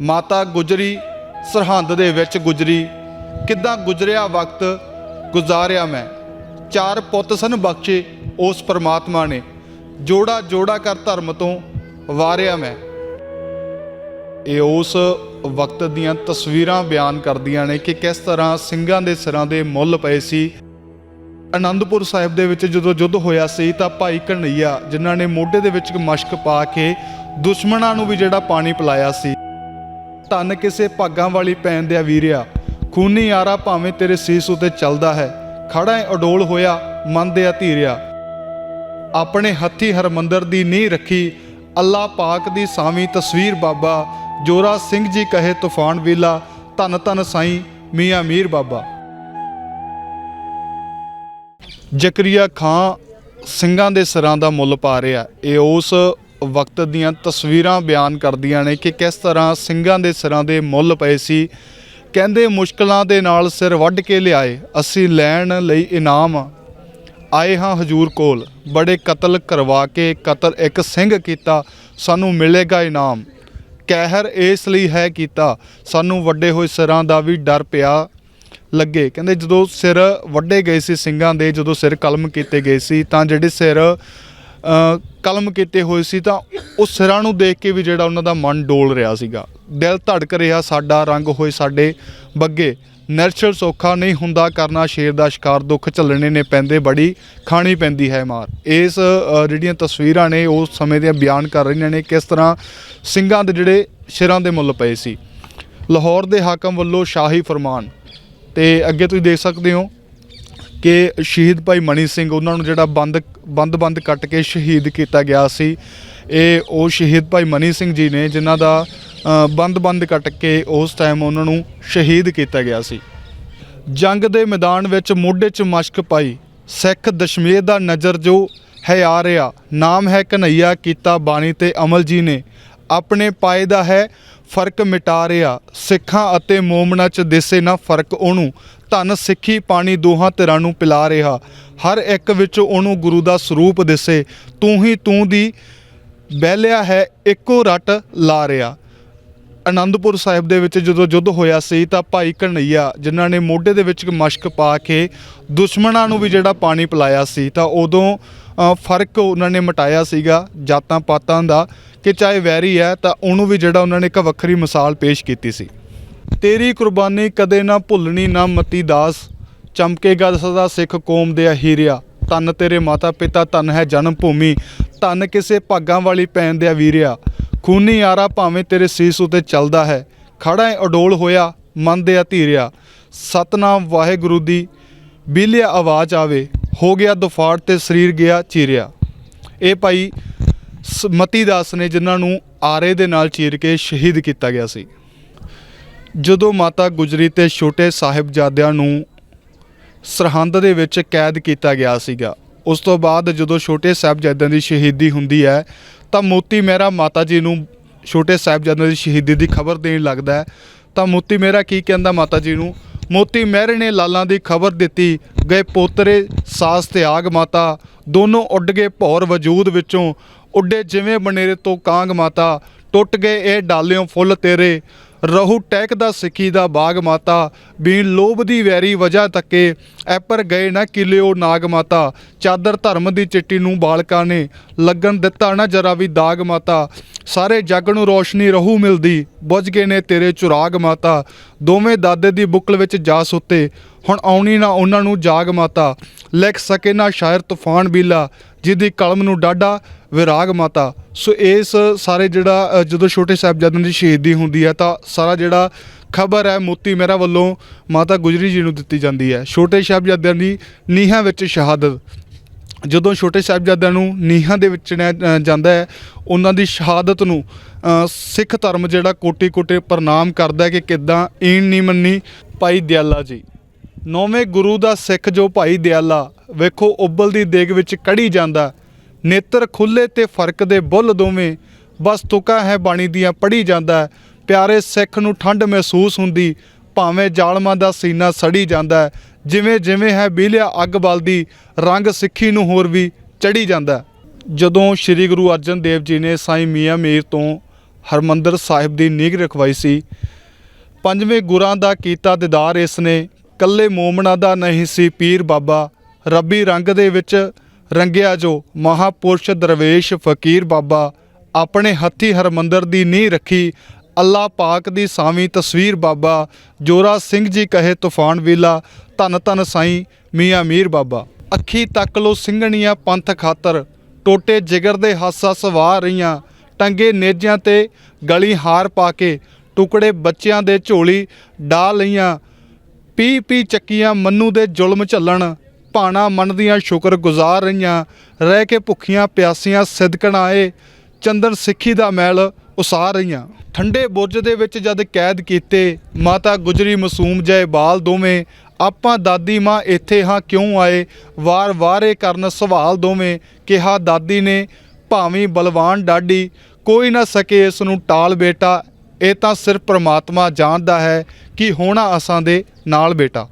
ਮਾਤਾ ਗੁਜਰੀ ਸਰਹੰਦ ਦੇ ਵਿੱਚ ਗੁਜਰੀ। ਕਿੱਦਾਂ ਗੁਜਰਿਆ ਵਕਤ ਗੁਜ਼ਾਰਿਆ ਮੈਂ? ਚਾਰ ਪੁੱਤ ਸਨ ਬਖਸ਼ੇ ਉਸ ਪਰਮਾਤਮਾ ਨੇ। ਜੋੜਾ ਜੋੜਾ ਕਰ ਧਰਮ ਤੋਂ ਵਾਰਿਆ ਮੈਂ। ਇਹ ਉਸ ਵਕਤ ਦੀਆਂ ਤਸਵੀਰਾਂ ਬਿਆਨ ਕਰਦੀਆਂ ਨੇ ਕਿ ਕਿਸ ਤਰ੍ਹਾਂ ਸਿੰਘਾਂ ਦੇ ਸਿਰਾਂ ਦੇ ਮੁੱਲ ਪਏ ਸੀ। ਅਨੰਦਪੁਰ ਸਾਹਿਬ ਦੇ ਵਿੱਚ ਜਦੋਂ ਯੁੱਧ ਹੋਇਆ ਸੀ ਤਾਂ ਭਾਈ ਕਨਈਆ ਜਿਨ੍ਹਾਂ ਨੇ ਮੋਢੇ ਦੇ ਵਿੱਚ ਮਸ਼ਕ ਪਾ ਕੇ ਦੁਸ਼ਮਣਾਂ ਨੂੰ ਵੀ ਜਿਹੜਾ ਪਾਣੀ ਪਿਲਾਇਆ ਸੀ। ਧੰਨ ਕਿਸੇ ਭਾਗਾਂ ਵਾਲੀ ਪੈਣ ਦਿਆ ਵੀਰਿਆ ਖੂਨੀ ਆਰਾ ਭਾਵੇਂ ਤੇਰੇ ਸੀਸ ਉਤੇ ਚੱਲਦਾ ਹੈ। ਖੜਾ ਹੈ, ਅਡੋਲ ਹੋਇਆ, ਮਨ ਦੇ ਧੀਰਿਆ ਆਪਣੇ ਹੱਥੀ ਹਰਮੰਦਰ ਦੀ ਨੀਂਹ ਰੱਖੀ, ਅੱਲਾ ਪਾਕ ਦੀ ਸਾਵੀਂ ਤਸਵੀਰ ਬਾਬਾ। ਜੋਰਾ ਸਿੰਘ ਜੀ ਕਹੇ, ਤੂਫਾਨ ਵੇਲਾ, ਧੰਨ ਧੰਨ ਸਾਈਂ, ਮੀਆਂ ਮੀਰ ਬਾਬਾ। ਜ਼ਕਰੀਆ ਖਾਂ ਸਿੰਘਾਂ ਦੇ ਸਿਰਾਂ ਦਾ ਮੁੱਲ ਪਾ ਰਿਹਾ। ਇਹ ਉਸ ਵਕਤ ਦੀਆਂ ਤਸਵੀਰਾਂ ਬਿਆਨ ਕਰਦੀਆਂ ਨੇ ਕਿ ਕਿਸ ਤਰ੍ਹਾਂ ਸਿੰਘਾਂ ਦੇ ਸਿਰਾਂ ਦੇ ਮੁੱਲ ਪਏ ਸੀ। ਕਹਿੰਦੇ ਮੁਸ਼ਕਲਾਂ ਦੇ ਨਾਲ ਸਿਰ ਵੱਢ ਕੇ ਲਿਆਏ, ਅਸੀਂ ਲੈਣ ਲਈ ਇਨਾਮ ਆਏ ਹਾਂ ਹਜੂਰ ਕੋਲ। ਬੜੇ ਕਤਲ ਕਰਵਾ ਕੇ ਕਤਲ ਇੱਕ ਸਿੰਘ ਕੀਤਾ, ਸਾਨੂੰ ਮਿਲੇਗਾ ਇਨਾਮ। ਕਹਿਰ ਇਸ ਲਈ ਹੈ ਕੀਤਾ, ਸਾਨੂੰ ਵੱਡੇ ਹੋਏ ਸਿਰਾਂ ਦਾ ਵੀ ਡਰ ਪਿਆ ਲੱਗੇ। ਕਹਿੰਦੇ ਜਦੋਂ ਸਿਰ ਵੱਡੇ ਗਏ ਸੀ ਸਿੰਘਾਂ ਦੇ, ਜਦੋਂ ਸਿਰ ਕਲਮ ਕੀਤੇ ਗਏ ਸੀ, ਤਾਂ ਜਿਹੜੇ ਸਿਰ ਕਲਮ ਕੀਤੇ ਹੋਏ ਸੀ ਤਾਂ ਉਹ ਸਿਰਾਂ ਨੂੰ ਦੇਖ ਕੇ ਵੀ ਜਿਹੜਾ ਉਹਨਾਂ ਦਾ ਮਨ ਡੋਲ ਰਿਹਾ ਸੀਗਾ। ਦਿਲ ਧੜਕ ਰਿਹਾ, ਸਾਡਾ ਰੰਗ ਹੋਏ ਸਾਡੇ ਬੱਗੇ। ਨੈਚੁਰਲ ਸੌਖਾ ਨਹੀਂ ਹੁੰਦਾ ਕਰਨਾ, ਸ਼ੇਰ ਦਾ ਸ਼ਿਕਾਰ ਦੁੱਖ ਝੱਲਣੇ ਨੇ ਪੈਂਦੇ, ਬੜੀ ਖਾਣੀ ਪੈਂਦੀ ਹੈ ਮਾਰ। ਇਸ ਜਿਹੜੀਆਂ ਤਸਵੀਰਾਂ ਨੇ ਉਸ ਸਮੇਂ ਦੀਆਂ ਬਿਆਨ ਕਰ ਰਹੀਆਂ ਨੇ ਕਿਸ ਤਰ੍ਹਾਂ ਸਿੰਘਾਂ ਦੇ ਜਿਹੜੇ ਸਿਰਾਂ ਦੇ ਮੁੱਲ ਪਏ ਸੀ। ਲਾਹੌਰ ਦੇ ਹਾਕਮ ਵੱਲੋਂ ਸ਼ਾਹੀ ਫਰਮਾਨ। ਤੇ ਅੱਗੇ ਤੁਸੀਂ ਦੇਖ ਸਕਦੇ ਹੋ ਕਿ ਸ਼ਹੀਦ ਭਾਈ ਮਣੀ ਸਿੰਘ ਉਹਨਾਂ ਨੂੰ ਜਿਹੜਾ ਬੰਦ ਬੰਦ ਬੰਦ ਕੱਟ ਕੇ ਸ਼ਹੀਦ ਕੀਤਾ ਗਿਆ ਸੀ, ਇਹ ਉਹ ਸ਼ਹੀਦ ਭਾਈ ਮਨੀ ਸਿੰਘ ਜੀ ਨੇ ਜਿਨ੍ਹਾਂ ਦਾ ਬੰਦ ਬੰਦ ਕੱਟ ਕੇ ਉਸ ਟਾਈਮ ਉਹਨਾਂ ਨੂੰ ਸ਼ਹੀਦ ਕੀਤਾ ਗਿਆ ਸੀ। ਜੰਗ ਦੇ ਮੈਦਾਨ ਵਿੱਚ ਮੋਢੇ 'ਚ ਮਸ਼ਕ ਪਾਈ, ਸਿੱਖ ਦਸ਼ਮੇਰ ਦਾ ਨਜ਼ਰ ਜੋ ਹੈ ਆ ਰਿਹਾ, ਨਾਮ ਹੈ ਕਨਈਆ ਕੀਤਾ ਬਾਣੀ ਤੇ ਅਮਲ ਜੀ ਨੇ, ਆਪਣੇ ਪਾਏ ਦਾ ਹੈ ਫ਼ਰਕ ਮਿਟਾ ਰਿਹਾ। ਸਿੱਖਾਂ ਅਤੇ ਮੋਮਨਾਂ 'ਚ ਦਿਸੇ ਨਾ ਫ਼ਰਕ ਉਹਨੂੰ। ਧਨ ਸਿੱਖੀ ਪਾਣੀ ਦੋਹਾਂ ਧਿਰਾਂ ਨੂੰ ਪਿਲਾ ਰਿਹਾ। ਹਰ ਇੱਕ ਵਿੱਚ ਉਹਨੂੰ ਗੁਰੂ ਦਾ ਸਰੂਪ ਦਿਸੇ। ਤੂੰ ਹੀ ਤੂੰ ਦੀ ਬਹਿਲਿਆ ਹੈ, ਇੱਕੋ ਰੱਟ ਲਾ ਰਿਹਾ। ਆਨੰਦਪੁਰ ਸਾਹਿਬ ਦੇ ਵਿੱਚ ਜਦੋਂ ਯੁੱਧ ਹੋਇਆ ਸੀ ਤਾਂ ਭਾਈ ਕਨਈਆ ਜਿਨ੍ਹਾਂ ਨੇ ਮੋਢੇ ਦੇ ਵਿੱਚ ਮਸ਼ਕ ਪਾ ਕੇ ਦੁਸ਼ਮਣਾਂ ਨੂੰ ਵੀ ਜਿਹੜਾ ਪਾਣੀ ਪਿਲਾਇਆ ਸੀ, ਤਾਂ ਉਦੋਂ ਫ਼ਰਕ ਉਹਨਾਂ ਨੇ ਮਟਾਇਆ ਸੀਗਾ ਜਾਤਾਂ ਪਾਤਾਂ ਦਾ ਕਿ ਚਾਹੇ ਵੈਰੀ ਹੈ ਤਾਂ ਉਹਨੂੰ ਵੀ ਜਿਹੜਾ ਉਹਨਾਂ ਨੇ ਇੱਕ ਵੱਖਰੀ ਮਿਸਾਲ ਪੇਸ਼ ਕੀਤੀ ਸੀ। ਤੇਰੀ ਕੁਰਬਾਨੀ ਕਦੇ ਨਾ ਭੁੱਲਣੀ, ਨਾ ਮਤੀ ਦਾਸ। ਚਮਕੇਗਾ ਸਦਾ ਸਿੱਖ ਕੌਮ ਦੇ ਹੀਰਿਆ ਤਨ ਤੇਰੇ ਮਾਤਾ ਪਿਤਾ ਤਨ ਹੈ ਜਨਮ ਭੂਮੀ। ਤਨ ਕਿਸੇ ਭਾਗਾਂ ਵਾਲੀ ਪੈਣ ਦੇ ਵੀਰਿਆ ਖੂਨੀ ਆਰਾ ਭਾਵੇਂ ਤੇਰੇ ਸੀਸ ਉਤੇ ਚੱਲਦਾ ਹੈ। ਖੜਾ ਹੈ, ਅਡੋਲ ਹੋਇਆ, ਮਨ ਦੇ ਧੀਰਿਆ ਸਤਨਾਮ ਵਾਹਿਗੁਰੂ ਦੀ ਬੀਲਿਆ ਆਵਾਜ਼ ਆਵੇ। ਹੋ ਗਿਆ ਦੁਫਾੜ ਤੇ ਸਰੀਰ ਗਿਆ ਚੀਰਿਆ। ਇਹ ਭਾਈ ਸ- ਮਤੀ ਦਾਸ ਨੇ ਜਿਨ੍ਹਾਂ ਨੂੰ ਆਰੇ ਦੇ ਨਾਲ ਚੀਰ ਕੇ ਸ਼ਹੀਦ ਕੀਤਾ ਗਿਆ ਸੀ। ਜਦੋਂ ਮਾਤਾ ਗੁਜਰੀ ਤੇ ਛੋਟੇ ਸਾਹਿਬਜ਼ਾਦਿਆਂ ਨੂੰ ਸਰਹੰਦ ਦੇ ਵਿੱਚ ਕੈਦ ਕੀਤਾ ਗਿਆ ਸੀਗਾ, ਉਸ ਤੋਂ ਬਾਅਦ ਜਦੋਂ ਛੋਟੇ ਸਾਹਿਬਜ਼ਾਦਿਆਂ ਦੀ ਸ਼ਹੀਦੀ ਹੁੰਦੀ ਹੈ, ਤਾਂ ਮੋਤੀ ਮਹਿਰਾ ਮਾਤਾ ਜੀ ਨੂੰ ਛੋਟੇ ਸਾਹਿਬਜ਼ਾਦਿਆਂ ਦੀ ਸ਼ਹੀਦੀ ਦੀ ਖਬਰ ਦੇਣ ਲੱਗਦਾ ਹੈ। ਤਾਂ ਮੋਤੀ ਮਹਿਰਾ ਕੀ ਕਹਿੰਦਾ ਮਾਤਾ ਜੀ ਨੂੰ? ਮੋਤੀ ਮਹਿਰੇ ਨੇ ਲਾਲਾਂ ਦੀ ਖਬਰ ਦਿੱਤੀ, ਗਏ ਪੋਤਰੇ ਸਾਸ ਤੇ ਆਗ ਮਾਤਾ, ਦੋਨੋਂ ਉੱਡ ਗਏ ਭੌਰ ਵਜੂਦ ਵਿੱਚੋਂ। ਉੱਡੇ ਜਿਵੇਂ ਬਨੇਰੇ ਤੋਂ ਕਾਂਗ ਮਾਤਾ, ਟੁੱਟ ਗਏ ਇਹ ਡਾਲਿਓ ਫੁੱਲ ਤੇਰੇ। ਰਹੂ ਟੈਕ ਦਾ ਸਿੱਖੀ ਦਾ ਬਾਗ ਮਾਤਾ। ਬੀਨ ਲੋਭ ਦੀ ਵੈਰੀ ਵਜ੍ਹਾ ਤੱਕੇ ਐਪਰ ਗਏ ਨਾ ਕਿਲਿਓ ਨਾਗ ਮਾਤਾ। ਚਾਦਰ ਧਰਮ ਦੀ ਚਿੱਟੀ ਨੂੰ ਬਾਲਕਾਂ ਨੇ ਲੱਗਣ ਦਿੱਤਾ ਨਾ ਜਰਾ ਵੀ ਦਾਗ ਮਾਤਾ। ਸਾਰੇ ਜੱਗ ਨੂੰ ਰੋਸ਼ਨੀ ਰਹੂ ਮਿਲਦੀ, ਬੁੱਝ ਗਏ ਨੇ ਤੇਰੇ ਚੁਰਾਗ ਮਾਤਾ। ਦੋਵੇਂ ਦਾਦੇ ਦੀ ਬੁੱਕਲ ਵਿੱਚ ਜਾ ਸੁੱਤੇ ਹੁਣ ਆਉਣੀ ਨਾ ਉਹਨਾਂ ਨੂੰ ਜਾਗ ਮਾਤਾ। ਲਿਖ ਸਕੇ ਨਾ ਸ਼ਾਇਰ ਤੂਫਾਨ ਬੀਲਾ, ਜਿਹਦੀ ਕਲਮ ਨੂੰ ਡਾਡਾ ਵਿਰਾਗ ਮਾਤਾ। ਸੋ ਇਸ ਸਾਰੇ ਜਿਹੜਾ ਜਦੋਂ ਛੋਟੇ ਸਾਹਿਬਜ਼ਾਦਿਆਂ ਦੀ ਸ਼ਹੀਦੀ ਹੁੰਦੀ ਹੈ ਤਾਂ ਸਾਰਾ ਜਿਹੜਾ ਖਬਰ ਹੈ ਮੋਤੀ ਮਹਿਰਾ ਵੱਲੋਂ ਮਾਤਾ ਗੁਜਰੀ ਜੀ ਨੂੰ ਦਿੱਤੀ ਜਾਂਦੀ ਹੈ। ਛੋਟੇ ਸਾਹਿਬਜ਼ਾਦਿਆਂ ਦੀ ਨੀਹਾਂ ਵਿੱਚ ਸ਼ਹਾਦਤ। ਜਦੋਂ ਛੋਟੇ ਸਾਹਿਬਜ਼ਾਦਿਆਂ ਨੂੰ ਨੀਹਾਂ ਦੇ ਵਿੱਚ ਚਿਣਿਆ ਜਾਂਦਾ ਹੈ, ਉਹਨਾਂ ਦੀ ਸ਼ਹਾਦਤ ਨੂੰ ਸਿੱਖ ਧਰਮ ਜਿਹੜਾ ਕੋਟੀ-ਕੋਟੇ ਪ੍ਰਣਾਮ ਕਰਦਾ ਹੈ ਕਿ ਕਿਦਾਂ ਈਣ ਨਹੀਂ ਮੰਨੀ ਭਾਈ ਦਿਆਲਾ ਜੀ। ਨੌਵੇਂ ਗੁਰੂ ਦਾ ਸਿੱਖ ਜੋ ਭਾਈ ਦਿਆਲਾ, ਵੇਖੋ ਉਬਲ ਦੀ ਦੇਗ ਵਿੱਚ ਕੜੀ ਜਾਂਦਾ ਨੇਤਰ ਖੁੱਲੇ ਤੇ ਫ਼ਰਕ ਦੇ ਬੁੱਲ ਦੋਵੇਂ, ਬਸ ਤੁਕਾ ਹੈ ਬਾਣੀ ਦੀਆਂ ਪੜੀ ਜਾਂਦਾ ਪਿਆਰੇ ਸਿੱਖ ਨੂੰ ਠੰਡ ਮਹਿਸੂਸ ਹੁੰਦੀ, ਭਾਵੇਂ ਜਾਲਮਾਂ ਦਾ ਸੀਨਾ ਸੜੀ ਜਾਂਦਾ ਜਿਵੇਂ ਜਿਵੇਂ ਹੈ ਬੀਲਿਆ ਅੱਗ ਬਲਦੀ, ਰੰਗ ਸਿੱਖੀ ਨੂੰ ਹੋਰ ਵੀ ਚੜੀ ਜਾਂਦਾ ਜਦੋਂ ਸ੍ਰੀ ਗੁਰੂ ਅਰਜਨ ਦੇਵ ਜੀ ਨੇ ਸਾਈਂ ਮੀਆਂ ਮੀਰ ਤੋਂ ਹਰਮੰਦਰ ਸਾਹਿਬ ਦੀ ਨੀਂਹ ਰਖਵਾਈ ਸੀ, ਪੰਜਵੇਂ ਗੁਰਾਂ ਦਾ ਕੀਤਾ ਦੀਦਾਰ ਇਸ ਨੇ, ਕੱਲੇ ਮੋਮਣਾ ਦਾ ਨਹੀਂ ਸੀ ਪੀਰ ਬਾਬਾ, ਰੱਬੀ ਰੰਗ ਦੇ ਵਿੱਚ ਰੰਗਿਆ ਜੋ ਮਹਾਪੁਰਸ਼ ਦਰਵੇਸ਼ ਫਕੀਰ ਬਾਬਾ ਆਪਣੇ ਹੱਥੀ ਹਰਮੰਦਰ ਦੀ ਨੀਂਹ ਰੱਖੀ, ਅੱਲਾ ਪਾਕ ਦੀ ਸਾਵੀਂ ਤਸਵੀਰ ਬਾਬਾ, ਜੋਰਾ ਸਿੰਘ ਜੀ ਕਹੇ ਤੂਫਾਨ ਵੇਲਾ, ਧੰਨ ਧੰਨ ਸਾਈਂ ਮੀਆਂ ਮੀਰ ਬਾਬਾ। ਅੱਖੀ ਤੱਕ ਲੋ ਸਿੰਘਣੀਆਂ ਪੰਥ ਖਾਤਰ, ਟੋਟੇ ਜਿਗਰ ਦੇ ਹਾਸਾ ਸਵਾ ਰਹੀਆਂ, ਟੰਗੇ ਨੇਜਿਆਂ ਤੇ ਗਲੀ ਹਾਰ ਪਾ ਕੇ, ਟੁਕੜੇ ਬੱਚਿਆਂ ਦੇ ਝੋਲੀ ਡਾ ਲਈਆਂ, ਪੀ ਪੀ ਚੱਕੀਆਂ ਮੰਨੂ ਦੇ ਜ਼ੁਲਮ ਝੱਲਣ ਭਾਣਾ ਮੰਨਦੀਆਂ ਸ਼ੁਕਰ ਗੁਜ਼ਾਰ ਰਹੀਆਂ। ਰਹਿ ਕੇ ਭੁੱਖੀਆਂ ਪਿਆਸੀਆਂ ਸਿਦਕਣ ਆਏ। ਚੰਦਨ ਸਿੱਖੀ ਦਾ ਮੈਲ ਉਸਾਰ ਰਹੀਆਂ। ਠੰਡੇ ਬੁਰਜ ਦੇ ਵਿੱਚ ਜਦ ਕੈਦ ਕੀਤੇ, ਮਾਤਾ ਗੁਜਰੀ ਮਾਸੂਮ ਜੈ ਬਾਲ ਦੋਵੇਂ। ਆਪਾਂ ਦਾਦੀ ਮਾਂ ਇੱਥੇ ਹਾਂ ਕਿਉਂ ਆਏ? ਵਾਰ ਵਾਰੇ ਕਰਨ ਸਵਾਲ ਦੋਵੇਂ। ਕਿਹਾ ਦਾਦੀ ਨੇ, ਭਾਵੇਂ ਬਲਵਾਨ ਡਾਡੀ ਕੋਈ ਨਾ ਸਕੇ ਇਸ ਨੂੰ ਟਾਲ ਬੇਟਾ। ਇਹ ਤਾਂ ਸਿਰਫ ਪ੍ਰਮਾਤਮਾ ਜਾਣਦਾ ਹੈ ਕਿ ਹੋਣਾ ਅਸਾਂ ਦੇ ਨਾਲ ਬੇਟਾ।